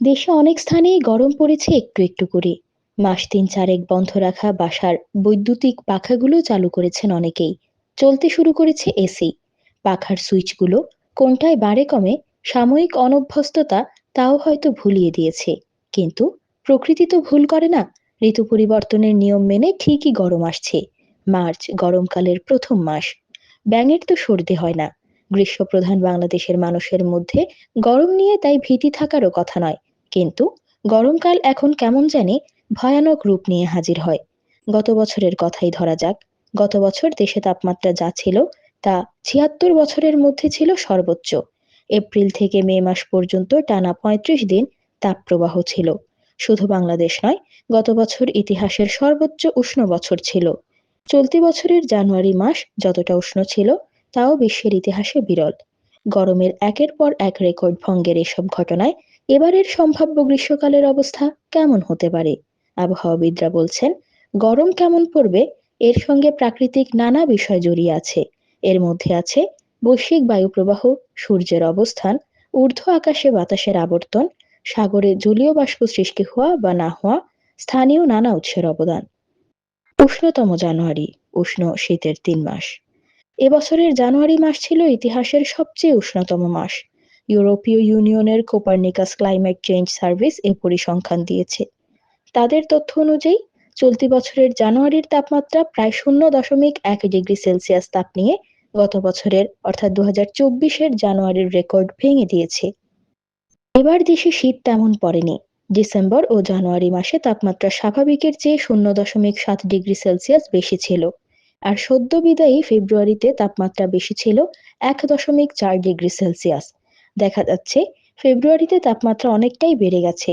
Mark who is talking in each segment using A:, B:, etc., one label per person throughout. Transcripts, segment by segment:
A: দেশে অনেক স্থানেই গরম পড়েছে একটু একটু করে। মাস তিন চারেক বন্ধ রাখা বাসার বৈদ্যুতিক পাখাগুলো চালু করেছেন অনেকেই। চলতে শুরু করেছে এসি। পাখার সুইচগুলো কোনটায় বাড়ে কমে সাময়িক অনভ্যস্ততা তাও হয়তো ভুলিয়ে দিয়েছে। কিন্তু প্রকৃতি তো ভুল করে না। ঋতু পরিবর্তনের নিয়ম মেনে ঠিকই গরম আসছে। মার্চ গরমকালের প্রথম মাস। ব্যাঙের তো সর্দি হয় না। গ্রীষ্মপ্রধান বাংলাদেশের মানুষের মধ্যে গরম নিয়ে তাই ভীতি থাকারও কথা নয়। কিন্তু গরমকাল এখন কেমন জানি ভয়ানক রূপ নিয়ে হাজির হয়। গত বছরের কথাই ধরা যাক, গত বছর দেশে তাপমাত্রা যা ছিল তা ছিয়াত্তর বছরের মধ্যে ছিল সর্বোচ্চ। এপ্রিল থেকে মে মাস পর্যন্ত টানা পঁয়ত্রিশ দিন তাপপ্রবাহ ছিল। শুধু বাংলাদেশ নয়, গত বছর ইতিহাসের সর্বোচ্চ উষ্ণ বছর ছিল। চলতি বছরের জানুয়ারি মাস যতটা উষ্ণ ছিল, তাও বিশ্বের ইতিহাসে বিরল। গরমের একের পর এক রেকর্ড ভঙ্গের এসব ঘটনায় এবারের সম্ভাব্য গ্রীষ্মকালের অবস্থা কেমন হতে পারে? আবহাওয়াবিদরা বলছেন, গরম কেমন পড়বে? এর সঙ্গে প্রাকৃতিক নানা বিষয় জড়িয়ে আছে। এর মধ্যে আছে বৈশ্বিক বায়ুপ্রবাহ, সূর্যের অবস্থান, ঊর্ধ্ব আকাশে বাতাসের আবর্তন, সাগরে জলীয় বাষ্প সৃষ্টি হওয়া বা না হওয়া, স্থানীয় নানা উৎসের অবদান। উষ্ণতম জানুয়ারি, উষ্ণ শীতের তিন মাস। এবছরের জানুয়ারি মাস ছিল ইতিহাসের সবচেয়ে উষ্ণতম মাস। ইউরোপীয় ইউনিয়নের কোপারনিকাস ক্লাইমেট চেঞ্জ সার্ভিস এ পরিসংখ্যান দিয়েছে। তাদের তথ্য অনুযায়ী, চলতি বছরের জানুয়ারির তাপমাত্রা প্রায় শূন্য দশমিক এক ডিগ্রি সেলসিয়াস তাপ নিয়ে গত বছরের, অর্থাৎ দু হাজার চব্বিশের জানুয়ারির রেকর্ড ভেঙে দিয়েছে। এবার দেশে শীত তেমন পড়েনি। ডিসেম্বর ও জানুয়ারি মাসে তাপমাত্রা স্বাভাবিকের চেয়ে শূন্য দশমিক সাত ডিগ্রি সেলসিয়াস বেশি ছিল। আর সদ্য বিদায়ী ফেব্রুয়ারিতে তাপমাত্রা বেশি ছিল এক দশমিক চার ডিগ্রি সেলসিয়াস। দেখা যাচ্ছে, ফেব্রুয়ারিতে তাপমাত্রা অনেকটাই বেড়ে গেছে।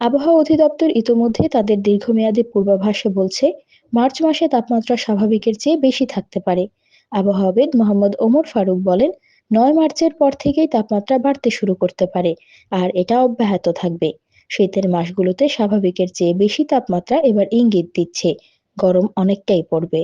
A: আবহাওয়া অধিদপ্তর ইতোমধ্যে তাদের দীর্ঘমেয়াদী পূর্বাভাসে বলছে, মার্চ মাসে তাপমাত্রা স্বাভাবিকের চেয়ে বেশি থাকতে পারে। আবহাওয়াবিদ মোহাম্মদ ওমর ফারুক বলেন, নয় মার্চের পর থেকেই তাপমাত্রা বাড়তে শুরু করতে পারে, আর এটা অব্যাহত থাকবে। শীতের মাসগুলোতে স্বাভাবিকের চেয়ে বেশি তাপমাত্রা এবার ইঙ্গিত দিচ্ছে, গরম অনেকটাই পড়বে।